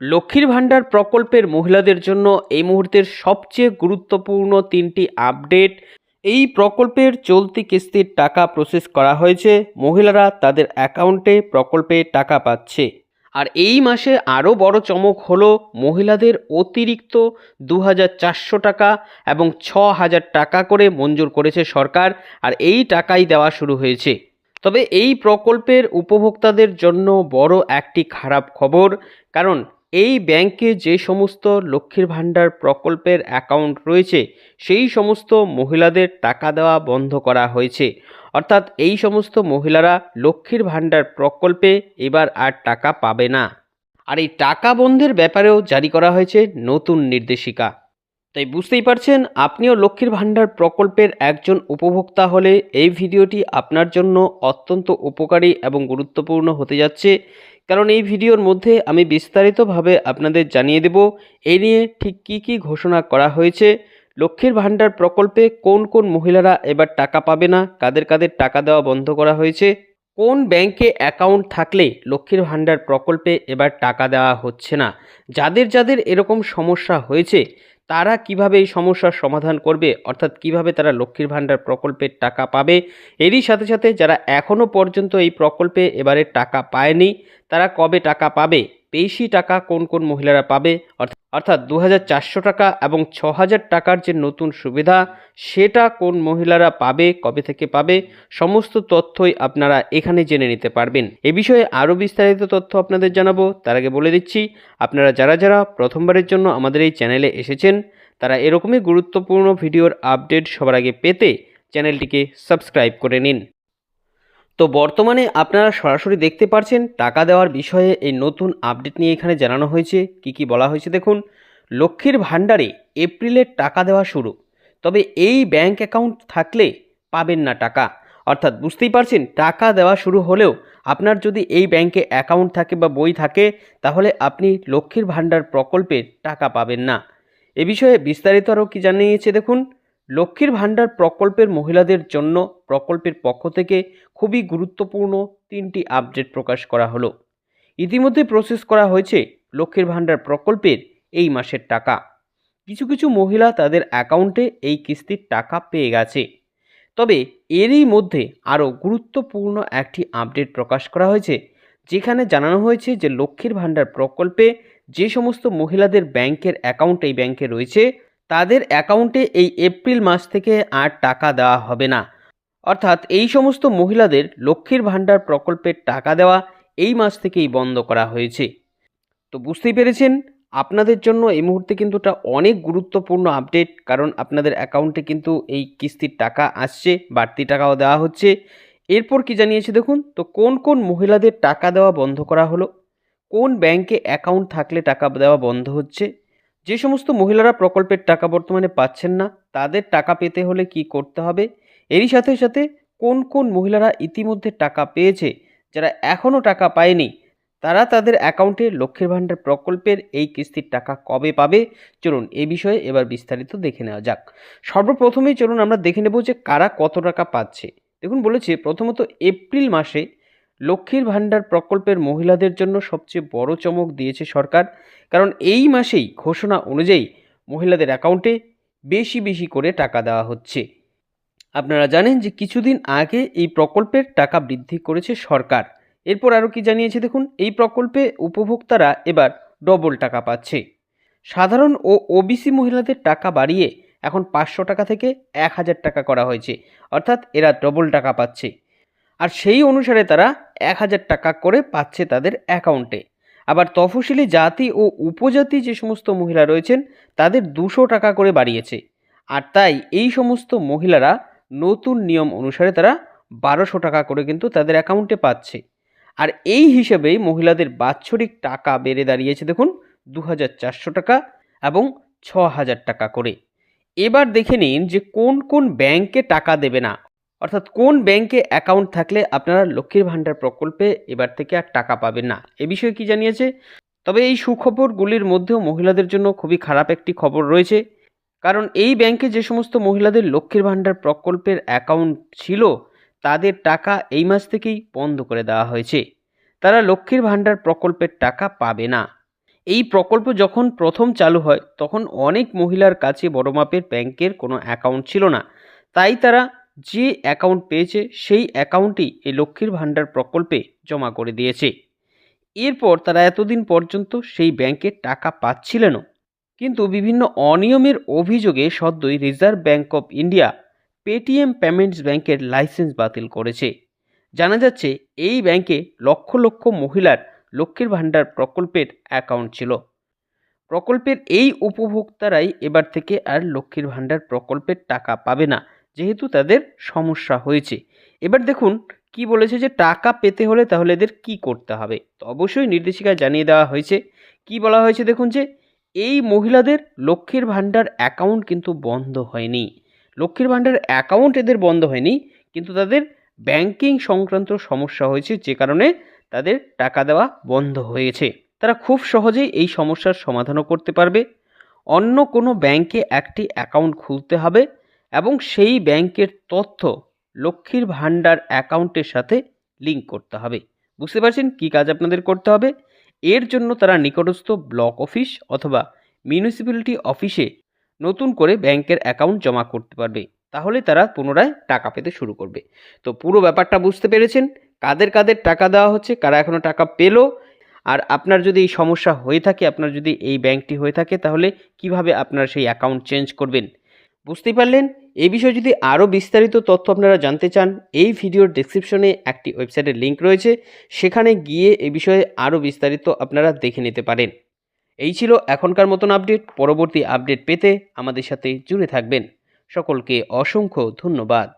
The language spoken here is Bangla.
লক্ষ্মীর ভাণ্ডার প্রকল্পের মহিলাদের জন্য এই মুহূর্তের সবচেয়ে গুরুত্বপূর্ণ তিনটি আপডেট। এই প্রকল্পের চলতি কিস্তির টাকা প্রসেস করা হয়েছে। মহিলারা তাদের অ্যাকাউন্টে প্রকল্পে টাকা পাচ্ছে। আর এই মাসে আরও বড় চমক হলো মহিলাদের অতিরিক্ত দু হাজার চারশো টাকা এবং ছ হাজার টাকা করে মঞ্জুর করেছে সরকার আর এই টাকাই দেওয়া শুরু হয়েছে। তবে এই প্রকল্পের উপভোক্তাদের জন্য বড় একটি খারাপ খবর, কারণ এই ব্যাংকে যে সমস্ত লক্ষ্মীর ভাণ্ডার প্রকল্পের অ্যাকাউন্ট রয়েছে, সেই সমস্ত মহিলাদের টাকা দেওয়া বন্ধ করা হয়েছে। অর্থাৎ এই সমস্ত মহিলারা লক্ষ্মীর ভাণ্ডার প্রকল্পে এবার আর টাকা পাবে না। আর এই টাকা বন্ধের ব্যাপারেও জারি করা হয়েছে নতুন নির্দেশিকা। তাই বুঝতেই পারছেন, আপনিও লক্ষ্মীর ভাণ্ডার প্রকল্পের একজন উপভোক্তা হলে এই ভিডিওটি আপনার জন্য অত্যন্ত উপকারী এবং গুরুত্বপূর্ণ হতে যাচ্ছে। কারণ এই ভিডিওর মধ্যে আমি বিস্তারিতভাবে আপনাদের জানিয়ে দেব এই নিয়ে ঠিক কী কী ঘোষণা করা হয়েছে, লক্ষ্মীর ভাণ্ডার প্রকল্পে কোন কোন মহিলারা এবার টাকা পাবে না, কাদের কাদের টাকা দেওয়া বন্ধ করা হয়েছে, কোন ব্যাংকে অ্যাকাউন্ট থাকলে লক্ষ্মীর ভাণ্ডার প্রকল্পে এবার টাকা দেওয়া হচ্ছে না, যাদের যাদের এরকম সমস্যা হয়েছে তারা কীভাবে এই সমস্যার সমাধান করবে, অর্থাৎ কীভাবে তারা লক্ষ্মীর ভাণ্ডার প্রকল্পের টাকা পাবে, এরই সাথে সাথে যারা এখনও পর্যন্ত এই প্রকল্পে এবারে টাকা পায়নি, তারা কবে টাকা পাবে, বেশি টাকা কোন কোন মহিলারা পাবে, অর্থাৎ অর্থাৎ দু হাজার চারশো টাকা এবং ছ টাকার যে নতুন সুবিধা, সেটা কোন মহিলারা পাবে, কবে থেকে পাবে, সমস্ত তথ্যই আপনারা এখানে জেনে নিতে পারবেন। এ বিষয়ে আরও বিস্তারিত তথ্য আপনাদের জানাব। তার আগে বলে দিচ্ছি, আপনারা যারা যারা প্রথমবারের জন্য আমাদের এই চ্যানেলে এসেছেন, তারা এরকমই গুরুত্বপূর্ণ ভিডিওর আপডেট সবার আগে পেতে চ্যানেলটিকে সাবস্ক্রাইব করে নিন। তো বর্তমানে আপনারা সরাসরি দেখতে পারছেন টাকা দেওয়ার বিষয়ে এই নতুন আপডেট নিয়ে এখানে জানানো হয়েছে। কি কি বলা হয়েছে দেখুন, লক্ষ্মীর ভাণ্ডারে এপ্রিলের টাকা দেওয়া শুরু। তবে এই ব্যাংক অ্যাকাউন্ট থাকলে পাবেন না টাকা। অর্থাৎ বুঝতেই পারছেন, টাকা দেওয়া শুরু হলেও আপনার যদি এই ব্যাংকে অ্যাকাউন্ট থাকে বা বই থাকে, তাহলে আপনি লক্ষ্মীর ভাণ্ডার প্রকল্পের টাকা পাবেন না। এ বিষয়ে বিস্তারিত আরও কি জানিয়েছে দেখুন লক্ষ্মীর ভাণ্ডার প্রকল্পের মহিলাদের জন্য প্রকল্পের পক্ষ থেকে খুবই গুরুত্বপূর্ণ তিনটি আপডেট প্রকাশ করা হলো। ইতিমধ্যে প্রসেস করা হয়েছে লক্ষ্মীর ভাণ্ডার প্রকল্পের এই মাসের টাকা। কিছু কিছু মহিলা তাদের অ্যাকাউন্টে এই কিস্তির টাকা পেয়ে গেছে। তবে এরই মধ্যে আরও গুরুত্বপূর্ণ একটি আপডেট প্রকাশ করা হয়েছে, যেখানে জানানো হয়েছে যে লক্ষ্মীর ভাণ্ডার প্রকল্পে যে সমস্ত মহিলাদের ব্যাংকের অ্যাকাউন্ট এই ব্যাংকে রয়েছে তাদের অ্যাকাউন্টে এই এপ্রিল মাস থেকে আর টাকা দেওয়া হবে না। অর্থাৎ এই সমস্ত মহিলাদের লক্ষ্মীর ভাণ্ডার প্রকল্পের টাকা দেওয়া এই মাস থেকেই বন্ধ করা হয়েছে। তো বুঝতেই পেরেছেন, আপনাদের জন্য এই মুহূর্তে কিন্তু এটা অনেক গুরুত্বপূর্ণ আপডেট, কারণ আপনাদের অ্যাকাউন্টে কিন্তু এই কিস্তির টাকা আসছে, বাড়তি টাকাও দেওয়া হচ্ছে। এরপর কি জানিয়েছে দেখুন, তো কোন কোন মহিলাদের টাকা দেওয়া বন্ধ করা হলো? কোন ব্যাংকে অ্যাকাউন্ট থাকলে টাকা দেওয়া বন্ধ হচ্ছে? যে সমস্ত মহিলারা প্রকল্পের টাকা বর্তমানে পাচ্ছেন না, তাদের টাকা পেতে হলে কি করতে হবে? এরই সাথে সাথে কোন কোন মহিলারা ইতিমধ্যে টাকা পেয়েছে, যারা এখনও টাকা পায়নি, তারা তাদের অ্যাকাউন্টে লক্ষ্মীর ভাণ্ডার প্রকল্পের এই কিস্তির টাকা কবে পাবে? চলুন এ বিষয়ে এবার বিস্তারিত দেখে নেওয়া যাক। সর্বপ্রথমেই চলুন আমরা দেখে নেব যে কারা কত টাকা পাচ্ছে। দেখুন বলেছে, প্রথমত এপ্রিল মাসে লক্ষ্মীর ভাণ্ডার প্রকল্পের মহিলাদের জন্য সবচেয়ে বড় চমক দিয়েছে সরকার, কারণ এই মাসেই ঘোষণা অনুযায়ী মহিলাদের অ্যাকাউন্টে বেশি বেশি করে টাকা দেওয়া হচ্ছে। আপনারা জানেন যে কিছুদিন আগে এই প্রকল্পের টাকা বৃদ্ধি করেছে সরকার। এরপর আরও কি জানিয়েছে দেখুন, এই প্রকল্পে উপভোক্তারা এবার ডবল টাকা পাচ্ছে। সাধারণ ও ওবিসি মহিলাদের টাকা বাড়িয়ে এখন পাঁচশো টাকা থেকে এক হাজার টাকা করা হয়েছে, অর্থাৎ এরা ডবল টাকা পাচ্ছে। আর সেই অনুসারে তারা এক হাজার টাকা করে পাচ্ছে তাদের অ্যাকাউন্টে। আবার তফসিলি জাতি ও উপজাতি যে সমস্ত মহিলা রয়েছেন, তাদের দুশো টাকা করে বাড়িয়েছে। আর তাই এই সমস্ত মহিলারা নতুন নিয়ম অনুসারে তারা বারোশো টাকা করে কিন্তু তাদের অ্যাকাউন্টে পাচ্ছে। আর এই হিসেবেই মহিলাদের বাৎসরিক টাকা বেড়ে দাঁড়িয়েছে দেখুন দু হাজার চারশো টাকা এবং ছ হাজার টাকা করে। এবার দেখে নিন যে কোন কোন ব্যাংকে টাকা দেবে না। অর্থাৎ কোন ব্যাংকে অ্যাকাউন্ট থাকলে আপনারা লক্ষ্মীর ভাণ্ডার প্রকল্পে এবার থেকে আর টাকা পাবেন না? এ বিষয়ে কি জানিয়েছে? তবে এই সুখবরগুলির মধ্যেও মহিলাদের জন্য খুবই খারাপ একটি খবর রয়েছে। কারণ এই ব্যাংকে যে সমস্ত মহিলাদের লক্ষ্মীর ভাণ্ডার প্রকল্পের অ্যাকাউন্ট ছিল, তাদের টাকা এই মাস থেকেই বন্ধ করে দেওয়া হয়েছে। তারা লক্ষ্মীর ভাণ্ডার প্রকল্পের টাকা পাবে না। এই প্রকল্প যখন প্রথম চালু হয়, তখন অনেক মহিলার কাছে বড় মাপের ব্যাংকের কোনো অ্যাকাউন্ট ছিল না। তাই তারা যে অ্যাকাউন্ট পেয়েছে, সেই অ্যাকাউন্টই এই লক্ষ্মীর ভাণ্ডার প্রকল্পে জমা করে দিয়েছে। এরপর তারা এতদিন পর্যন্ত সেই ব্যাংকে টাকা পাচ্ছিলেনও। কিন্তু বিভিন্ন অনিয়মের অভিযোগে সদ্যই Reserve Bank of India Paytm Payments ব্যাংকের লাইসেন্স বাতিল করেছে। জানা যাচ্ছে, এই ব্যাংকে লক্ষ লক্ষ মহিলার লক্ষ্মীর ভাণ্ডার প্রকল্পের অ্যাকাউন্ট ছিল। প্রকল্পের এই উপভোক্তারাই এবার থেকে আর লক্ষ্মীর ভাণ্ডার প্রকল্পের টাকা পাবে না। যেহেতু তাদের সমস্যা হয়েছে। এবার দেখুন, কি বলেছে যে টাকা পেতে হলে তাহলে এদের কি করতে হবে? তো অবশ্যই নির্দেশিকায় জানিয়ে দেওয়া হয়েছে। কি বলা হয়েছে দেখুন যে, এই মহিলাদের লক্ষ্মীর ভাণ্ডার অ্যাকাউন্ট কিন্তু বন্ধ হয়নি। লক্ষ্মীর ভাণ্ডার অ্যাকাউন্ট এদের বন্ধ হয়নি, কিন্তু তাদের ব্যাংকিং সংক্রান্ত সমস্যা হয়েছে, যে কারণে তাদের টাকা দেওয়া বন্ধ হয়েছে। তারা খুব সহজেই এই সমস্যার সমাধানও করতে পারবে। অন্য কোনো ব্যাংকে একটি অ্যাকাউন্ট খুলতে হবে এবং সেই ব্যাংকের তথ্য লক্ষ্মীর ভাণ্ডার অ্যাকাউন্টের সাথে লিঙ্ক করতে হবে। বুঝতে পারছেন কী কাজ আপনাদের করতে হবে? এর জন্য তারা নিকটস্থ ব্লক অফিস অথবা মিউনিসিপ্যালিটি অফিসে নতুন করে ব্যাংকের অ্যাকাউন্ট জমা করতে পারবে। তাহলে তারা পুনরায় টাকা পেতে শুরু করবে। তো পুরো ব্যাপারটা বুঝতে পেরেছেন? কাদের কাদের টাকা দেওয়া হচ্ছে, কারা এখনও টাকা পেল? আর আপনার যদি এই সমস্যা হয়ে থাকে, আপনার যদি এই ব্যাংকটি হয়ে থাকে, তাহলে কীভাবে আপনার সেই অ্যাকাউন্ট চেঞ্জ করবেন? বুঝতেই পারলেন? এই বিষয়ে যদি আরও বিস্তারিত তথ্য আপনারা জানতে চান, এই ভিডিওর ডিসক্রিপশনে একটি ওয়েবসাইটের লিঙ্ক রয়েছে। সেখানে গিয়ে এ বিষয়ে আরও বিস্তারিত আপনারা দেখে নিতে পারেন। এই ছিল এখনকার মতন আপডেট পরবর্তী আপডেট পেতে আমাদের সাথে জুড়ে থাকবেন। সকলকে অসংখ্য ধন্যবাদ।